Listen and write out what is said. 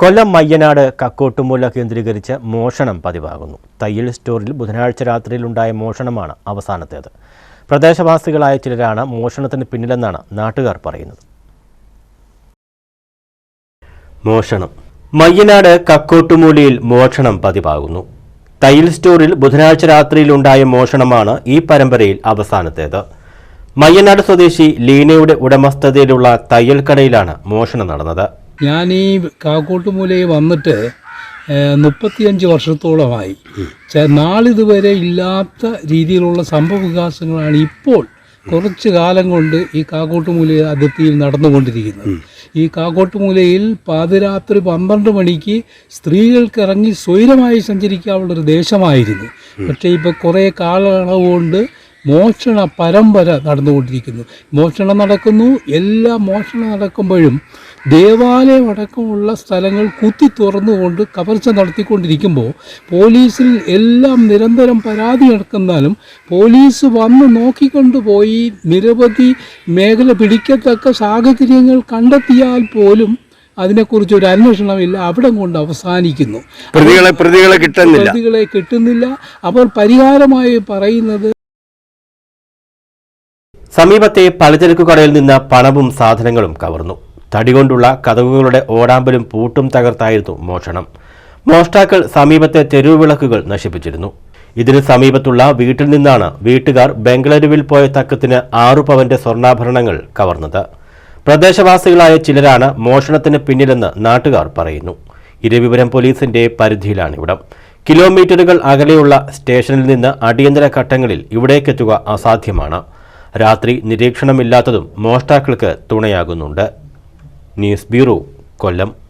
കൊല്ലം മയ്യനാട് കക്കോട്ടുമൂല കേന്ദ്രീകരിച്ച് മോഷണം പതിവാകുന്നു. തയ്യൽ സ്റ്റോറിൽ ബുധനാഴ്ച രാത്രിയിലുണ്ടായ മോഷണമാണ് അവസാനത്തേത്. പ്രദേശവാസികളായ ചിലരാണ് മോഷണത്തിന് പിന്നിലെന്നാണ് നാട്ടുകാർ പറയുന്നത്. മോഷണം. മയ്യനാട് കക്കോട്ടുമൂലയിൽ മോഷണം പതിവാകുന്നു. തയ്യൽ സ്റ്റോറിൽ ബുധനാഴ്ച രാത്രിയിലുണ്ടായ മോഷണമാണ് ഈ പരമ്പരയിൽ അവസാനത്തേത്. മയ്യനാട് സ്വദേശി ലീനയുടെ ഉടമസ്ഥതയിലുള്ള തയ്യൽ കടയിലാണ് മോഷണം നടന്നത്. ഞാൻ ഈ കാക്കോട്ടുമൂലയിൽ വന്നിട്ട് മുപ്പത്തിയഞ്ച് വർഷത്തോളമായി. നാളിതുവരെ ഇല്ലാത്ത രീതിയിലുള്ള സംഭവ വികാസങ്ങളാണ് ഇപ്പോൾ കുറച്ച് കാലം കൊണ്ട് ഈ കാക്കോട്ടുമൂല അതിർത്തിയിൽ നടന്നുകൊണ്ടിരിക്കുന്നത്. ഈ കാക്കോട്ടുമൂലയിൽ പാതിരാത്രി പന്ത്രണ്ട് മണിക്ക് സ്ത്രീകൾക്ക് ഇറങ്ങി സ്വൈരമായി സഞ്ചരിക്കാനുള്ളൊരു ദേശമായിരുന്നു. പക്ഷേ ഇപ്പോൾ കുറേ കാലയളവ് കൊണ്ട് മോഷണ പരമ്പര നടന്നുകൊണ്ടിരിക്കുന്നു. മോഷണം നടക്കുന്നു. എല്ലാ മോഷണം നടക്കുമ്പോഴും ദേവാലയം അടക്കമുള്ള സ്ഥലങ്ങൾ കുത്തി തുറന്നുകൊണ്ട് കവർച്ച നടത്തിക്കൊണ്ടിരിക്കുമ്പോൾ പോലീസിൽ എല്ലാം നിരന്തരം പരാതി നടക്കുന്നാലും പോലീസ് വന്ന് നോക്കിക്കൊണ്ടുപോയി നിരവധി മേഖല പിടിക്കത്തക്ക സാഹചര്യങ്ങൾ കണ്ടെത്തിയാൽ പോലും അതിനെക്കുറിച്ച് ഒരു അന്വേഷണമില്ല അവിടെ കൊണ്ട് അവസാനിക്കുന്നു. പ്രതികളെ പ്രതികളെ കിട്ടുന്നില്ല. പ്രതികളെ കിട്ടുന്നില്ല. അവർ പരിഹാരമായി പറയുന്നത് സമീപത്തെ പലചരക്ക് കടയിൽ നിന്ന് പണവും സാധനങ്ങളും കവർന്നു. തടികൊണ്ടുള്ള കതകുകളുടെ ഓടാമ്പലും പൂട്ടും തകർത്തായിരുന്നു മോഷണം. മോഷ്ടാക്കൾ സമീപത്തെ തെരുവ് വിളക്കുകൾ നശിപ്പിച്ചിരുന്നു. ഇതിന് സമീപത്തുള്ള വീട്ടിൽ നിന്നാണ് വീട്ടുകാർ ബംഗളൂരുവിൽ പോയ തക്കത്തിന് ആറു പവന്റെ സ്വർണാഭരണങ്ങൾ കവർന്നത്. പ്രദേശവാസികളായ ചിലരാണ് മോഷണത്തിന് പിന്നിലെന്ന് നാട്ടുകാർ പറയുന്നു. ഇരവിപുരം പോലീസിന്റെ പരിധിയിലാണിവിടം. കിലോമീറ്ററുകൾ അകലെയുള്ള സ്റ്റേഷനിൽ നിന്ന് അടിയന്തര ഘട്ടങ്ങളിൽ ഇവിടേക്കെത്തുക അസാധ്യമാണ്. രാത്രി നിരീക്ഷണമില്ലാത്തതും മോഷ്ടാക്കൾക്ക് തുണയാകുന്നുണ്ട്. ന്യൂസ് ബ്യൂറോ കൊല്ലം.